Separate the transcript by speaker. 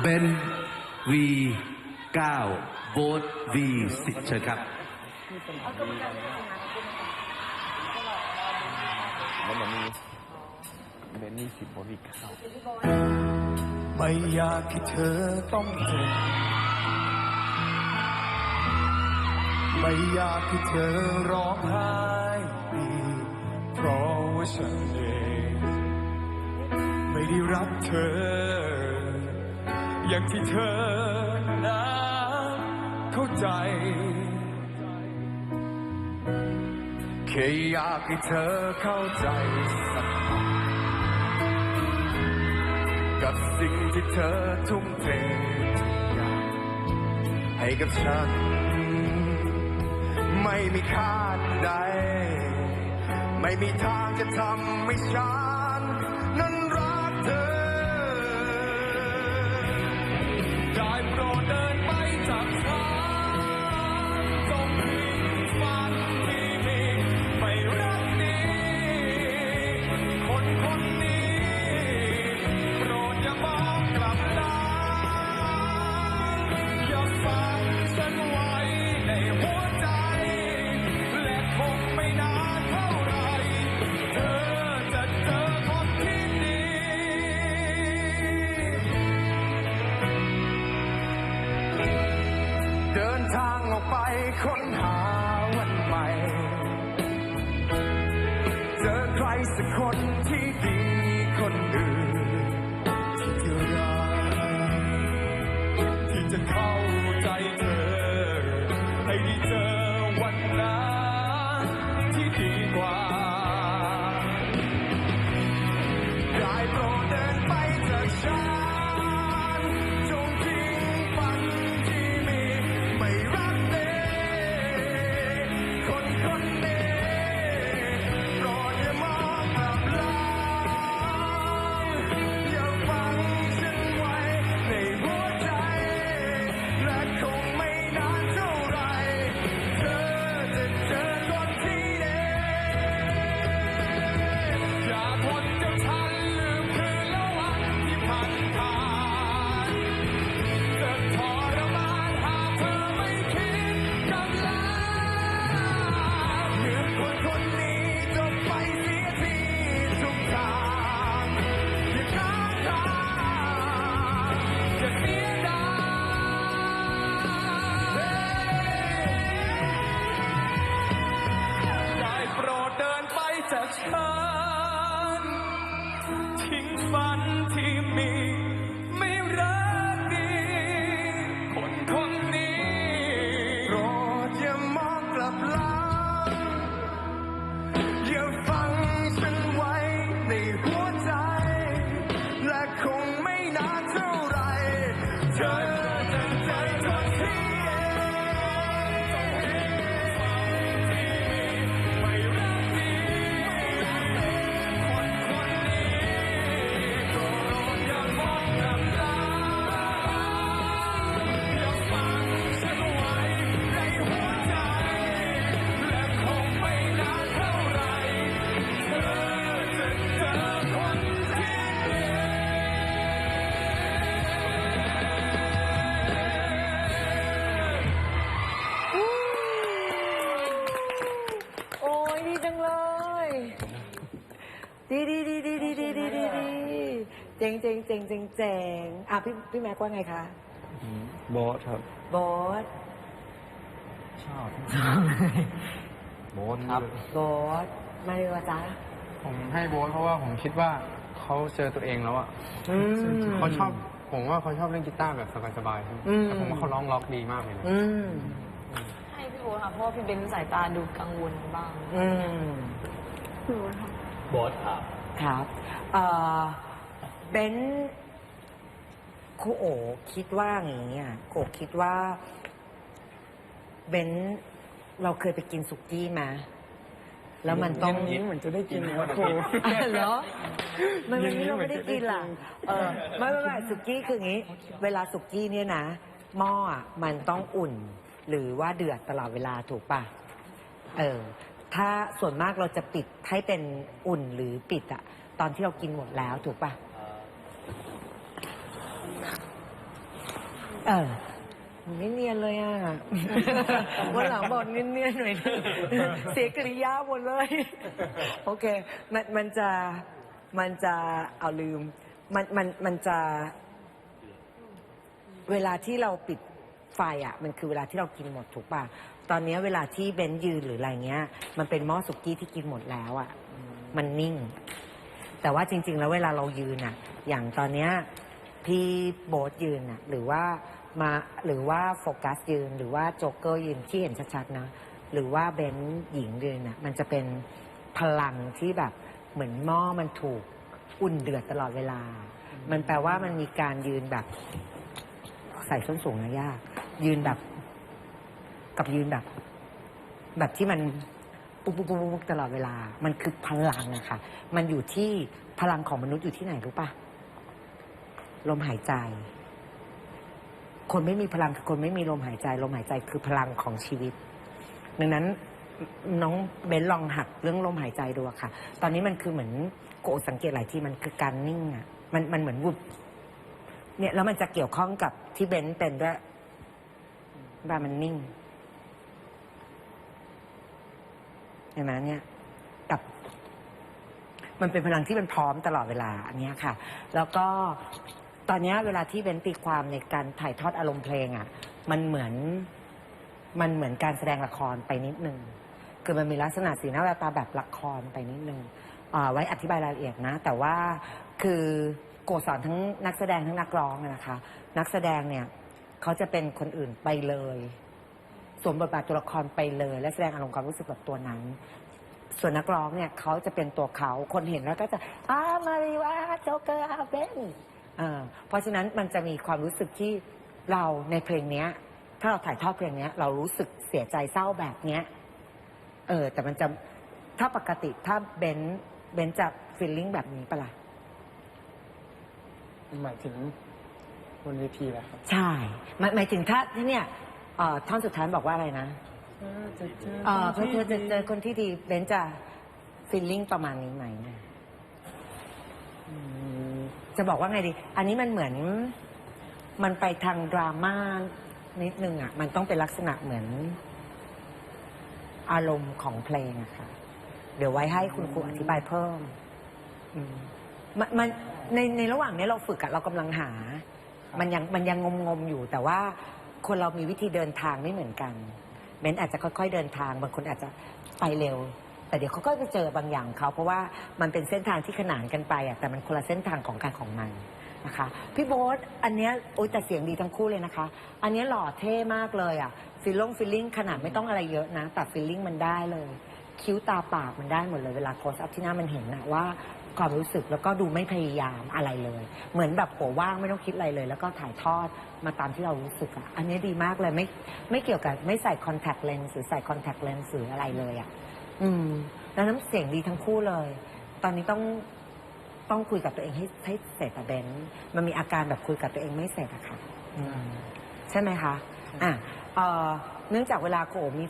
Speaker 1: เบนวีเก้าโบทวีสิบเชิญครับ
Speaker 2: แล้วมันมีเบนนี่สิบบวิกเข้า
Speaker 3: ไม่อยากให้เธอต้องเจ็บไม่อยากให้เธอร้องไห้อีกเพราะว่าฉันเอง ไม่ได้รักเธอ อย่างที่เธอนั้นเข้าใจ แค่อยากให้เธอเข้าใจสักกับสิ่งที่เธอทุ่มเทอยากให้กับฉัน ไม่มีค่าใด ไม่มีทางจะทำให้ฉัน ทางออกไปค้นหาวันใหม่ เจอใครสักคนที่ดีคนอื่นที่จะรักที่จะเข้าใจเธอ ให้ได้เจอวันนั้นที่ดีกว่า ฝันที่มีไม่ จ๋งเจ๋งเจ๋งเจ๋งเจ๋งอะ
Speaker 4: พี่พี่แม็กว่าไงคะ
Speaker 2: บอสครับ
Speaker 4: โบอส
Speaker 2: ชอบ โบสครับ
Speaker 4: โบอสมาเลยว่าจ๊ะ
Speaker 5: ผมให้โบ๊ทเพราะว่าผมคิดว่าเขาเจอตัวเองแล้วอะ
Speaker 4: อืม
Speaker 5: เขาชอบ ผมว่าเขาชอบเล่นกีตาร์แบบสบายๆครับ
Speaker 4: อืม
Speaker 5: แต่ผมว่าเขาร้องล็อกดีมากเลยนะ
Speaker 4: อืม
Speaker 6: ให้พี่โบ๊ทค่ะเพราะว่าพี่เบนสายตาดูกังวลบ้าง
Speaker 4: อืม
Speaker 1: โบ๊ทครับ
Speaker 4: ครับเอ่อ เบนครูโอคิดว่าอย่างนี้อะครูโอคิดว่า เบนเราเคยไปกินสุกี้มา แล้วมันต้อง
Speaker 5: เย็นนี้เหมือนจะได้กินนะครู
Speaker 4: อะเหรอไม่ไม่
Speaker 5: เย็นนี้
Speaker 4: เราไม่ได้
Speaker 5: เหมือนจะได้
Speaker 4: กินล่ะ
Speaker 5: กิน
Speaker 4: เออไม่ไม่ไม่สุกี้คืออย่างนี้ เวลาสุกี้เนี่ยนะหม้ออะมันต้องอุ่น หรือว่าเดือดตลอดเวลาถูกป่ะ เออ ถ้าส่วนมากเราจะปิดให้เป็นอุ่นหรือปิดอะตอนที่เรากินหมดแล้วถูกป่ะ เออไม่เนียนเลยอะ วันหลังบอกเนียนๆหน่อยนึงเสียกริยาหมดเลย โอเค มันมันจะมันจะเอาลืม มันมันมันจะ เวลาที่เราปิดไฟอะ มันคือเวลาที่เรากินหมดถูกป่ะ ตอนเนี้ยเวลาที่เบนยืนหรืออะไรเงี้ย มันเป็นหม้อสุกี้ที่กินหมดแล้วอะ มันนิ่ง แต่ว่าจริง ๆ แล้วเวลาเรายืนอะ อย่างตอนเนี้ยพี่โบ๊ทยืนอะ หรือว่า มาหรือว่าโฟกัสยืนหรือว่าโจ๊กเกอร์ยืนที่เห็นชัดๆนะหรือว่าเบนหญิงยืนอะมันจะเป็นพลังที่แบบเหมือนหม้อมันถูกอุ่นเดือดตลอดเวลา มันแปลว่ามันมีการยืนแบบ ใส่ส้นสูงนะยาก ยืนแบบ กับยืนแบบ แบบที่มันปุ๊บปุ๊บปุ๊บปุ๊บตลอดเวลา มันคือพลังอะค่ะมันอยู่ที่พลังของมนุษย์อยู่ที่ไหนรู้ปะลมหายใจ คนไม่มีพลังคือคนไม่มีลมหายใจ ลมหายใจคือพลังของชีวิต ดังนั้นน้องเบนลองหักเรื่องลมหายใจดูค่ะ ตอนนี้มันคือเหมือนโกสังเกตหลายที่มันคือการนิ่งอะ มันมันเหมือนวุบเนี่ยแล้วมันจะเกี่ยวข้องกับที่เบนซ์เป็นด้วยว่ามันนิ่งเห็นไหมเนี่ยกับมันเป็นพลังที่มันพร้อมตลอดเวลา อันนี้ค่ะ แล้วก็ ตอนเนี้ยเวลาที่เบนตีความในการถ่ายทอดอารมณ์เพลงอะ มันเหมือนมันเหมือนการแสดงละครไปนิดนึง คือมันมีลักษณะสีหน้าแววตาแบบละครไปนิดนึงอ่าไว้อธิบายรายละเอียดนะ แต่ว่าคือโกสอนทั้งนักแสดงทั้งนักร้องอะนะคะ นักแสดงเนี่ยเขาจะเป็นคนอื่นไปเลยสวมบทบาทตัวละครไปเลย และแสดงอารมณ์ความรู้สึกแบบตัวนั้น ส่วนนักร้องเนี่ยเขาจะเป็นตัวเขาคนเห็นแล้วก็จะอ้ามาริวาโจเกอร์อาเบน อ่าเพราะฉะนั้นมันจะมีความรู้สึกที่เราในเพลงเนี้ย ถ้าเราถ่ายทอดเพลงเนี้ย เรารู้สึกเสียใจเศร้าแบบเนี้ยเออ แต่มันจะถ้าปกติถ้าเบนซ์เบนซ์จะฟีลลิ่งแบบนี้ปะล่ะ
Speaker 5: หมายถึงบนเวทีแหละครับ
Speaker 4: ใช่หมายหมายถึงถ้าที่เนี่ยเอ่อท่อนสุดท้ายบอกว่าอะไรนะเออเพื่อเธอจะเจอคนที่ดีเบนซ์จะฟีลลิ่งประมาณนี้ไหม จะบอกว่าไงดี อันนี้มันเหมือนมันไปทางดราม่านิดนึงอะ มันต้องเป็นลักษณะเหมือน อารมณ์ของเพลงอะค่ะ เดี๋ยวไว้ให้คุณครูอธิบายเพิ่มอืมมันมันในในระหว่างนี้เราฝึกอะเรากำลังหา มันยังมันยังงมงมๆอยู่ แต่ว่าคนเรามีวิธีเดินทางไม่เหมือนกันเบนอาจจะค่อยๆเดินทาง บางคนอาจจะไปเร็ว แต่เดี๋ยวเขาก็ไปเจอบางอย่างเขาเพราะว่ามันเป็นเส้นทางที่ขนานกันไปอะแต่มันคนละเส้นทางของการของมันนะคะ พี่โบ๊ทอันเนี้ยโอ้ยแต่เสียงดีทั้งคู่เลยนะคะ อันเนี้ยหล่อเท่มากเลยอะฟิลลิ่งฟิลลิ่งขนาดไม่ต้องอะไรเยอะนะ แต่ฟิลลิ่งมันได้เลย คิ้วตาปากมันได้หมดเลยเวลาโคสอัพที่หน้ามันเห็นนะว่าความรู้สึกแล้วก็ดูไม่พยายามอะไรเลย เหมือนแบบหัวว่างไม่ต้องคิดอะไรเลย แล้วก็ถ่ายทอดมาตามที่เรารู้สึกอะอันนี้ดีมากเลยไม่ไม่เกี่ยวกับไม่ใส่คอนแทคเลนส์หรือใส่คอนแทคเลนส์หรืออะไรเลยอะ อืม แล้วน้ำเสียงดีทั้งคู่เลย ตอนนี้ต้องต้องคุยกับตัวเองให้ให้เสร็จอะเบนมันมีอาการแบบคุยกับตัวเองไม่เสร็จอะค่ะอืมใช่ไหมคะ อะเอ่อเนื่องจากเวลาโขมี